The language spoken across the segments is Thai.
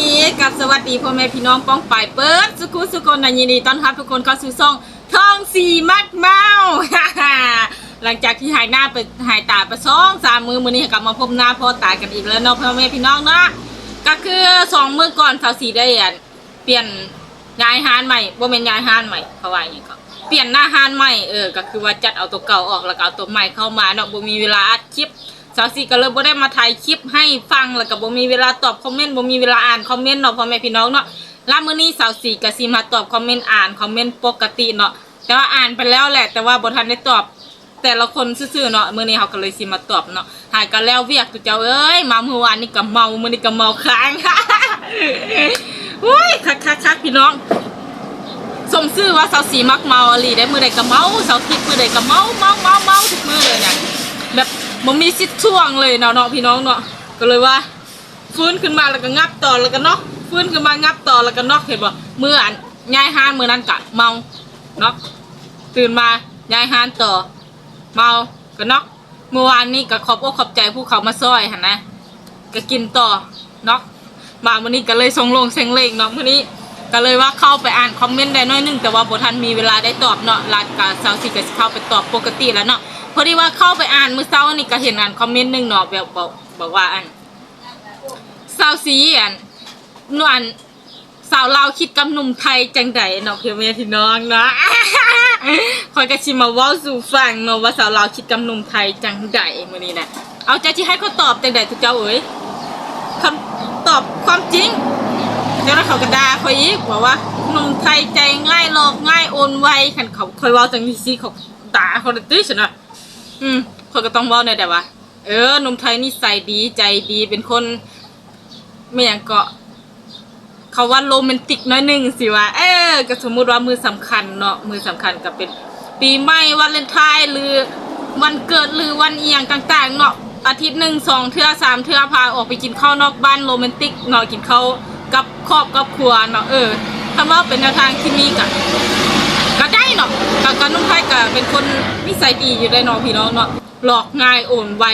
ดีกับสวัสดีพ่อแม่พี่น้องป้องปายเปิดสุขุสุคนนันยินดีต้อนรับทุกคนเข้าสู่ช่องทองสีมัดเมาหลังจากที่หายหน้าไปหายตาไปสองสามมือมือนี้กลับมาพบหน้าพ่อตากันอีกแล้วเนาะพ่อแม่พี่น้องเนาะก็คือสองมือก่อนสาวสีได้อะเปลี่ยนย้ายฮานใหม่บ่เป็นย้ายฮานใหม่เขาว่าอย่างนี้ก็เปลี่ยนหน้าฮานใหม่เออก็คือว่าจัดเอาตัวเก่าออกแล้วก็เอาตัวใหม่เข้ามาเนาะบ่มีเวลาอัดคลิป สาวสีก็เลยบ่ได้มาถ่ายคลิปให้ฟังแล้วก็บ่มีเวลาตอบคอมเมนต์บ่มีเวลาอ่านคอมเมนต์เนาะพ่อแม่พี่น้องเนาะแล้วมื้อนี้สาวสีก็สิมาตอบคอมเมนต์อ่านคอมเมนต์ปกติเนาะแต่ว่าอ่านไปแล้วแหละ แต่ว่าบ่ทันได้ตอบแต่ละคนซื่อๆเนาะมื้อนี้เขาก็เลยสิมาตอบเนาะหายกันแล้วเวียกตุเจ้าเอ้ยมาเมื่อวานนี่ก็เมามื้อนี้ก็เมาค้างอุ้ยคักๆๆพี่น้องสมชื่อว่าสาวสีมักเมาอลีได้มือใดก็เมาสาวทิพย์มือใดก็เมาเมาเมาเมาทุกมือเลยเนี่ยแบบ มันมีสิทธิ์ช่วงเลยเนาะเนาะพี่น้องเนาะก็เลยว่า ฟื้นขึ้นมาแล้วก็งับต่อแล้วก็เนาะฟื้นขึ้นมางับต่อแล้วก็เนาะเห็นบ่เมื่ออันยายห้านมือนั้นกะเมาเนาะตื่นมายายห้านต่อ เมาก็เนาะเมื่อวานนี้ก็ขอบอกขอบใจผู้เขามาซอยหันนะก็กินต่อเนาะมาวันนี้ก็เลยส่งลงเซ็งเลงเนาะวันนี้ก็เลยว่าเข้าไปอ่านคอมเมนต์ได้น้อยนึงแต่ว่าบทันมีเวลาได้ตอบเนาะลาดกาสาวสิก็สิเข้าไปตอบปกติแล้วเนาะ พอดีว่าเข้าไปอ่านมือเช้านี่ก็เห็นอ่านคอมเมนต์หนึ่งเนาะแบบบอกบอกว่าอันสาวสีอันนวลสาวลาวคิดกับหนุ่มไทยจังใดเนาะเพื่อนแม่พี่น้องเนาะคอยกระชิมาว้าสู่ฟังเนาะว่าสาวลาวคิดกับหนุ่มไทยจังใดมื้อนี้นะเอาใจที่ให้เขาตอบจังใดทุกเจ้าเอ้ยคำตอบความจริงแล้วเขาก็ด่าเขาอีกบอกว่าหนุ่มไทยใจง่ายหลอกง่ายโอนไวขันเขาคอยว่าจังนี้สิเขาด่าเขาตื้อฉันนะ อืมเขาก็ต้องเว่าในแต่ว่า เออหนุ่มไทยนี่ใส่ดีใจดีเป็นคนไม่อย่างเกาะเขาว่าโรแมนติกน้อยหนึ่งสิว่าเออก็สมมุติว่ามือสำคัญเนาะมือสำคัญก็เป็น ปีใหม่วันเลนไทน์หรือวันเกิดหรือวันเอียงต่างๆเนาะอาทิตย์หนึ่งสองเทื่อสามเทื่อพาออกไปกินข้าวนอกบ้านโรแมนติกเนาะกินข้าวกับครอบกับครัวเนาะเออถ้าว่าเป็นแนวทางที่มีกัน เนาะกับการนุ่งไทยก็เป็นคนนิสัยดีอยู่ได้เนาะพี่น้องเนาะหลอกง่ายโอนไว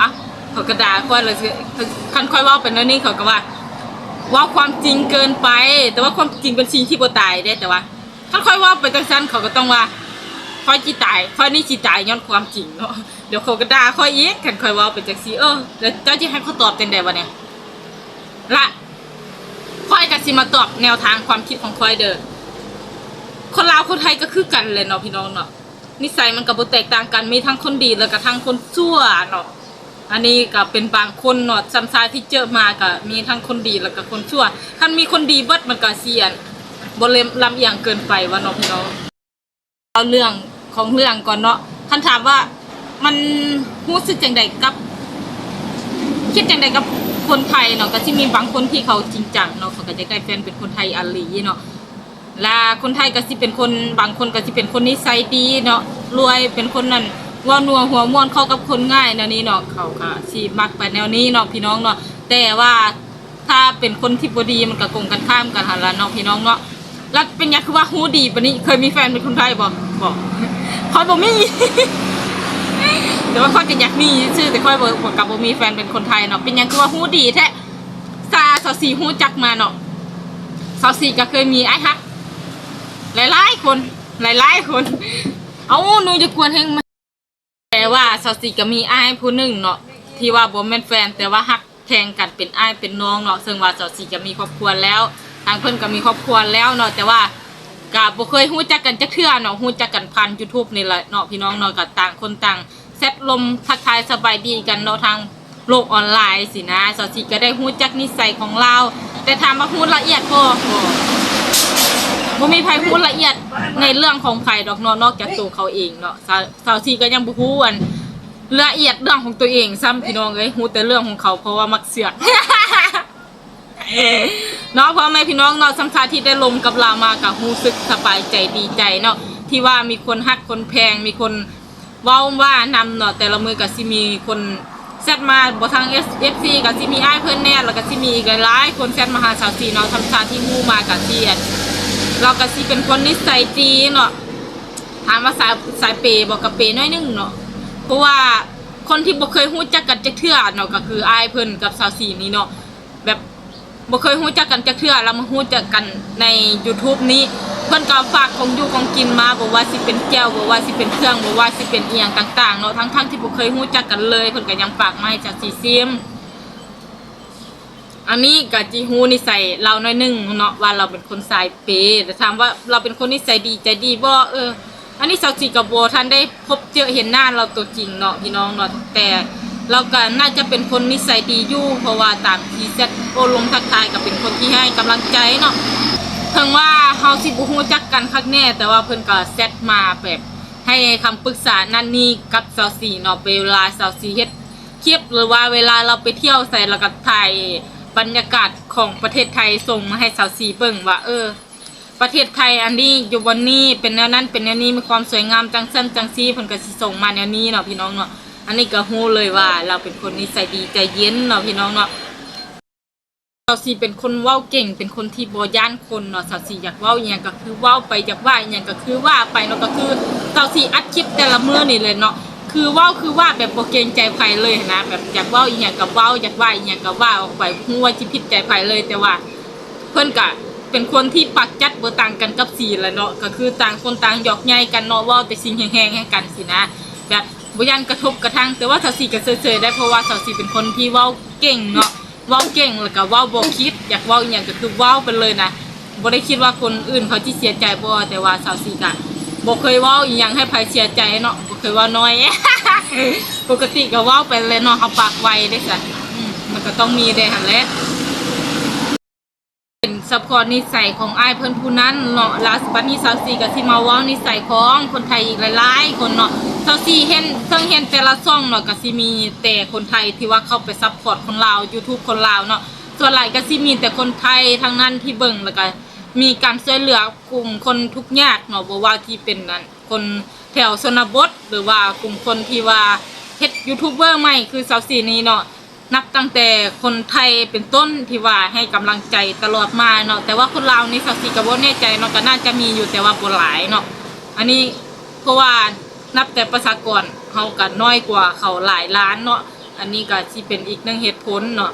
อะเขากระดาค่อยเลยคันค่อยว่าเป็นนั่นนี่เขาก็ว่า ว่าความจริงเกินไป แต่ว่าความจริงเป็นสิ่งที่บ่ตายได้แต่ว่าถ้าค่อยว่าไปจังซั่นเขาก็ต้องว่าค่อยจิตายค่อยนี่จิตายย้อนความจริงเนาะเดี๋ยวเขาก็ด่าค่อยอีกคันค่อยว่าเป็นจังซี่เออแล้วเจ้าจะให้เขาตอบจังได๋วะเนี่ยละค่อยก็สิมาตอบแนวทางความคิดของค่อยเด้อ คนลาวคนไทยก็คือกันเลยเนาะพี่น้องเนาะนิสัยมันก็บ่แตกต่างกันมีทั้งคนดีแล้วก็ทั้งคนชั่วเนาะอันนี้ก็เป็นบางคนเนาะซัมซายที่เจอมาก็มีทั้งคนดีแล้วก็คนชั่วถ้ามีคนดีเบิดมันก็เสียนบ่เลมลำเอียงเกินไปว่าเนาะพี่น้องเอาเรื่องของเรื่องก่อนเนาะคันถามว่ามันรู้สึกจังใดกับ คิดจังใดกับคนไทยเนาะก็สิมีบางคนที่เขาจริงจังเนาะเขาก็จะได้แฟนเป็นคนไทยอัลลีเนาะ ละคนไทยก็สิเป็นคนบางคนก็สิเป็นคนนิสัยดีเนาะรวยเป็นคนนั่นว่านัวหัวม่วนเข้ากับคนง่ายแนวนี้เนาะเขาก็สิมักไปแนวนี้เนาะพี่น้องเนาะแต่ว่าถ้าเป็นคนที่บ่ดีมันก็กงกันข้ามกันหั่นล่ะเนาะพี่น้องเนาะแล้วเป็นหยังคือว่าฮู้ดีปานนี้เคยมีแฟนเป็นคนไทยบ่บ่ค่อยบ่มีแต่ว่าค่อยก็อยากมีชื่อแต่ค่อยบ่บ่กับบ่มีแฟนเป็นคนไทยเนาะเป็นหยังคือว่าฮู้ดีแท้ซาสาวสีฮู้จักมาเนาะสาวสีก็เคยมีไอ้ฮัก หลายๆคน หลายๆคน เอาหนูจะกวนเฮงมาแต่ว่าสาวสีก็มีอ้ายผู้หนึ่งเนาะที่ว่าบ่แม่นแฟน แต่ว่าฮักแทงกันเป็นอ้ายเป็นน้องเนาะซึ่งว่าสาวสีก็มีครอบครัวแล้วทางเพิ่อนก็มีครอบครัวแล้วเนาะแต่ว่าก็บ่เคยฮู้จักกันจักเทื่อเนาะฮู้จักกันผ่าน YouTube นี่แหละเนาะพี่น้องเนาะก็ต่างคนต่างแซดลมทักทายสบายดีกันเนาะทางโลกออนไลน์สินะสาวสีก็ได้ฮู้จักนิสัยของเรา แต่ถามว่าฮู้ละเอียดบ่ บ่มีไผพูดละเอียดในเรื่องของไผดอกเนาะนอกจากตัวเขาเองเนาะสาวสาวทีก็ยังบ่ฮู้อันละเอียดเรื่องของตัวเองซ้ำพี่น้องเอ้ยฮู้แต่เรื่องของเขาเพราะว่ามักเสือก เนาะพ่อแม่พี่น้องเนาะสำคัญที่ได้ลมกับเรามากับรู้สึกสบายใจดีใจเนาะที่ว่ามีคนฮักคนแพงมีคนเว้าว่านำเนาะแต่ละมือก็สิมีคนแซดมาบ่ทาง FC ก็สิมีอ้ายเพิ่นแน่แล้วก็สิมีอีกหลายๆคนแซดมาหาสาวสีเนาะทำชาที่ฮู้มากับเสียน เราก็สิเป็นคนนิสัยดีเนาะถามว่าสายสายเปยบอกกับเปยน้อยนึงเนาะเพราะว่าคนที่บ่เคยฮู้จักกันจักเทื่อเนาะก็คืออายเพิ่นกับสาวสีนี่เนาะแบบบ่เคยรู้จักกันจักเทื่อแล้วมารู้จักกันใน YouTube นี้เพิ่นก็ฝากของอยู่ของกินมาบอกว่าสิเป็นแก้วบอกว่าสิเป็นเครื่องบอกว่าสิเป็นเอียงต่างๆเนาะทั้งๆที่บ่เคยรู้จักกันเลยเพิ่นก็ยังฝากมาให้จากสีซิม อันนี้ก็จีฮูนิสัยเราหน้อยหนึงเนาะว่าเราเป็นคนสายเปย์แต่ถามว่าเราเป็นคนนิสัยดีใจดีบ่เออ อันนี้สาวจีกับโบท่านได้พบเจอเห็นหน้าเราตัวจริงเนาะพี่น้องเนาะแต่เราก็น่าจะเป็นคนนิสัยดีอยู่เพราะว่าตามที่เซตโอลงทักทายก็เป็นคนที่ให้กำลังใจเนาะถึงว่าเฮาสิบ่ฮู้จักกันคักแน่ แต่ว่าเพิ่นก็เซตมาแบบให้คำปรึกษานั่นนี่กับสาวสีเนาะเวลาสาวสีเฮ็ดคลิปหรือว่าเวลาเราไปเที่ยวใส่แล้วก็ถ่าย บรรยากาศของประเทศไทยส่งมาให้สาวสีเบิ่งว่าเออ ประเทศไทยอันนี้อยู่บนนี้เป็นแนวนั้นเป็นแนวนี้มีความสวยงามจังซั่นจังซี่เพิ่นก็สิส่งมาแนวนี้เนาะพี่น้องเนาะอันนี้ก็ฮู้เลยว่า เราเป็นคนนิสัยดีใจเย็นเนาะพี่น้องเนาะสาวสีเป็นคนเว้าเก่ง เป็นคนที่บ่ย่านคนเนาะสาวสีอยากเว้าอหยังก็คือเว้าไปอยากว่าอหยังก็คือว่าไปเนาะก็คือสาวสีอัดคลิปแต่ละเมื้อนี่เลยเนาะ คือว่าคือว่าแบบบ่เกรงใจใครเลยนะแบบอยากว่าอีหยังกับว้าอยากว่าอีหยังกับว่าออกไปฮู้ว่าสิผิดใจใครเลย แต่ว่า เพิ่อนก็เป็นคนที่ปักจัดบ่ต่างกันกับสีแหละเนาะก็คือต่างคนต่างหยอกใหญ่กันเนาะว้าแต่สิ่งแห้งๆให้กันสินะ แบบบ่ยันกระทบกระทั่งแต่ว่าสาวสีก็เฉยๆได้เพราะว่าสาวสีเป็นคนที่ว้าเก่งเนาะว้าเก่งแล้วก็ว้าบ่คิด อยากว้าอีหยังก็คือว้าไปเลยนะบ่ได้คิดว่าคนอื่นเขาสิเสียใจบ่แต่ว่าสาวสีก็ บ่เคยเว้าอีหยังให้ใครเสียใจเนาะบ่เคยเว้าน้อย ปกติก็เว้าไปเลยเนาะเขาปากไวได้ซะอืมมันก็ต้องมีได้หั่นแหละเป็นซัพพอร์ตนิสัยของอ้ายเพิ่นผู้นั้นเนาะลาสปันนี้ซาวซีก็สิมาเว้านิสัยของคนไทยอีกหลายๆคนเนาะซาวซีเห็นเพิ่งเห็นแต่ละช่องเนาะก็สิมีแต่คนไทยที่ว่าเข้าไปซัพพอร์ตคนลาว YouTube คนลาวเนาะส่วนหลายก็สิมีแต่คนไทยทั้งนั้นที่เบิ่งแล้วก็ มีการช่วยเหลือกลุ่มคนทุกข์ยากเนาะบ่ว่าที่เป็นนั่นคนแถวชนบทหรือว่ากลุ่มคนที่ว่าเฮ็ดยูทูบเบอร์ใหม่คือซาวซีนี้เนาะนับตั้งแต่คนไทยเป็นต้นที่ว่าให้กำลังใจตลอดมาเนาะแต่ว่าคนลาวนี่สักสิกระโบแน่ใจเนาะก็น่าจะมีอยู่แต่ว่าบ่หลายเนาะอันนี้เพราะว่านับแต่ประชากรเขาก็น้อยกว่าเขาหลายล้านเนาะอันนี้ก็สิเป็นอีกหนึ่งเหตุผลเนาะ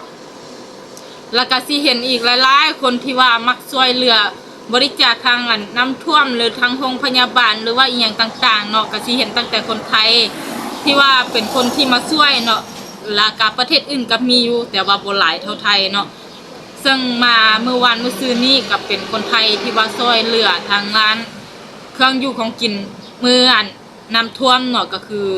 แล้วก็สิเห็นอีกหลายๆ คนที่ว่ามักช่วยเหลือบริจาคทางอันน้ำท่วมหรือทางโรงพยาบาลหรือว่าอีหยังต่างๆเนาะก็สิเห็นตั้งแต่คนไทยที่ว่าเป็นคนที่มาช่วยเนาะแลากาประเทศอื่นก็มีอยู่แต่ว่าบ่หลายเท่าไทยเนาะซึ่งมาเมื่อวานเมื่อซื้อนี้ก็เป็นคนไทยที่ว่าช่วยเหลือทางร้าน เครื่องอยู่ของกินเมืออันน้ำท่วมเนาะก็คือ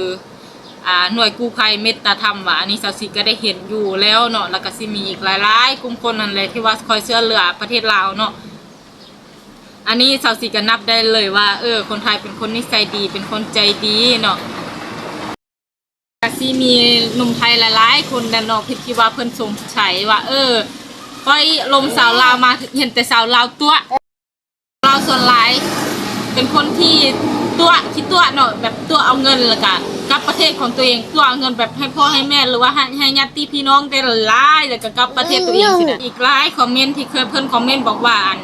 อ่าหน่วยกู้ภัยเมตตาธรรมว่าอันนี้สาวสิก็ได้เห็นอยู่แล้วเนาะแล้วก็สิมีอีกหลายๆกลุ่มคนนั่นแหละที่ว่าคอยเช่วยเหลือประเทศลาวเนาะอันนี้สาวสีก็นับได้เลยว่า เออ คนไทยเป็นคนนิสัยดี เป็นคนใจดีเนาะก็สิมีหนุ่มไทยหลายๆ คนดันเนาะคิดที่ว่าเพิ่นสงสัยว่า เออก้อยลมสาวลาวมาเห็นแต่สาวลาวตัวลาวส่วนหลายเป็นคนที่ ตัวคิดตัวเนาะแบบตัวเอาเงินแล้วก็กลับประเทศของตัวเองตัวเอาเงินแบบให้พ่อให้แม่หรือว่าให้ให้ญาติพี่น้องได้หลายแล้วก็กลับประเทศตัวเองสินะอีกหลายคอมเมนต์ที่เคยเพิ่นคอมเมนต์บอกว่าอัน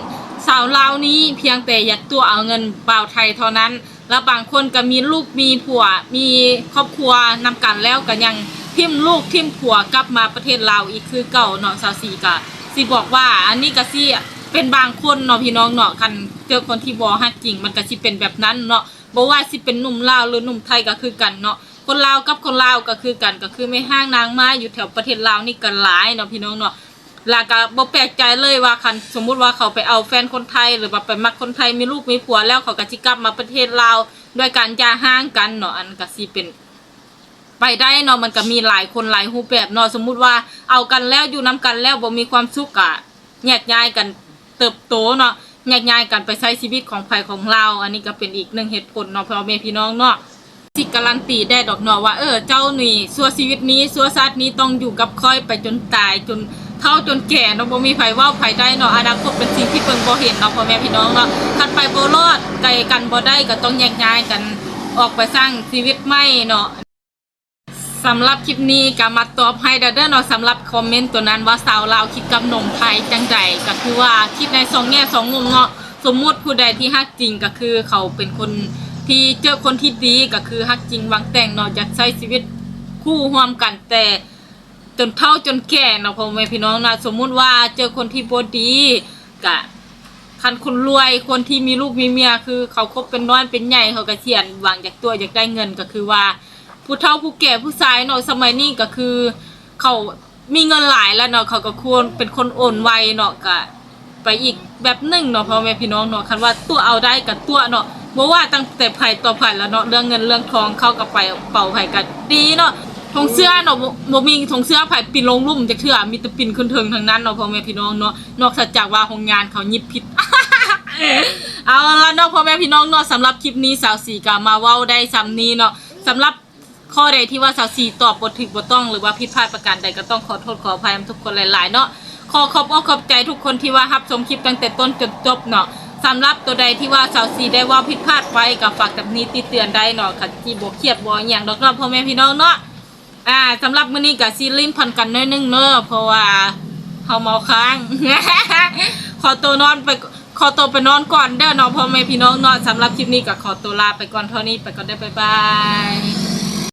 สาวลาวนี้เพียงแต่อยากตัวเอาเงินบ่าวไทยเท่านั้น แล้วบางคนก็มีลูกมีผัวมีครอบครัวนำกันแล้วก็ยังทิมลูกทิมผัวกลับมาประเทศลาวอีกคือเก่าเนาะสาวสีก็สิบอกว่า อันนี้ก็สิเป็นบางคนเนาะพี่น้องเนาะคันเจอคนที่บ่ฮักจริง มันก็สิเป็นแบบนั้นเนาะ บ่ว่าสิเป็นหนุ่มลาวหรือหนุ่มไทยก็คือกันเนาะคนลาวกับคนลาวก็คือกันก็คือไม่ห้างนางไม้อยู่แถวประเทศลาวนี่กันหลายเนาะพี่น้องเนาะล้วก็บ่แปลกใจเลยว่าคันสมมุติว่าเขาไปเอาแฟนคนไทย หรือว่าไปมักคนไทยมีลูกมีผัวแล้วเขาก็สิกลับมาประเทศลาวด้วยการย่าห้างกันเนาะอันก็สิเป็นไปได้เนาะมันก็มีหลายคนหลายรูปแบบเนาะสมมุติว่าเอากันแล้วอยู่นํกันแล้วบ่มีความสุขอะแยกย้ายกันเติบโตเนาะ แยกย้ายกันไปใช้ชีวิตของใครของเรา อันนี้ก็เป็นอีกหนึ่งเหตุผลเนาะพ่อแม่พี่น้องเนาะสิการันตีได้ดอกเนาะว่าเออเจ้านี่สัวชีวิตนี้สัวชาตินี้ต้องอยู่กับค่อยไปจนตายจนเฒ่าจนแก่เนาะบ่มีไผเว้าไผได้เนาะอนาคตเป็นสิ่งที่เพิ่นบ่เห็นเนาะพ่อแม่พี่น้องเนาะคันไปบ่รอดไกลกันบ่ได้ก็ต้องแยกย้ายกันออกไปสร้างชีวิตใหม่เนาะ สำหรับคลิปนี้ก็มาตอบให้เด้อเด้อเนาะสำหรับคอมเมนต์ตัวนั้นว่าสาวลาวคิดกับหนมไทยจังใดก็คือว่าคิดในสองแง่สองมุมเนาะสมมุติผู้ใดที่ฮักจริงก็คือเขาเป็นคนที่เจอคนที่ดีก็คือฮักจริงวังแต่งเนาะอยากใช้ชีวิตคู่ร่วมกันแต่จนเฒ่าจนแก่เนาะพ่อแม่พี่น้องนะสมมุติว่าเจอคนที่บ่ดีกะคันคนรวยคนที่มีลูกมีเมียคือ เขาคบเป็นน้อยเป็นใหญ่เขาก็เขียนหวังจากตัวอยากได้เงินก็คือว่า ผู้เฒ่าผู้แก่ผู้ชายเนาะสมัยนี้ก็คือ เขามีเงินหลายแล้วเนาะเขาก็ควรเป็นคนโอนไวเนาะก็ไปอีกแบบหนึ่งเนาะพ่อแม่พี่น้องเนาะคันว่าตัวเอาได้กับตัวเนาะบ่ว่าตั้งแต่ไผต่อไผแล้วเนาะเรื่องเงินเรื่องทองเข้ากับไปเป่าไผก็ดีเนาะทงเสื้อเนาะบ่บ่มีทงเสื้อไผปินลงลุ่มจักเทื่อมีแต่ปินขึ้นเทิงทั้งนั้นเนาะพ่อแม่พี่น้องเนาะนอกจากว่าโรงงานเขายิบผิดเอาละเนาะพ่อแม่พี่น้องเนาะสำหรับคลิปนี้สาวสีก็มาเว้าได้ซ้ำนี้เนาะสำหรับ ข้อใดที่ว่าสาวสีตอบบ่ถูกบ่ต้อง หรือว่าผิดพลาดประการใดก็ต้องขอโทษขออภัยทุกคนหลายๆเนาะขอขอบอกขอบใจทุกคนที่ว่ารับชมคลิปตั้งแต่ต้นจนจบเนาะสำหรับตัวใดที่ว่าสาวสีได้ว่าผิดพลาดไปก็ฝากกับนี้ติเตือนได้เนาะค่ะที่บ่เครียดบ่อย่างดอกเนาะพ่อแม่พี่น้องเนาะอ่าสำหรับมื้อนี้ก็สิลิ้นพันกันน้อยนึงเนาะเพราะว่าเฮาเมาค้างขอตัวนอนไปขอตัวไปนอนก่อนเด้อเนาะพ่อแม่พี่น้องเนาะสำหรับคลิปนี้ก็ขอตัวลาไปก่อนเท่านี้ไปก่อนได้บ๊ายบาย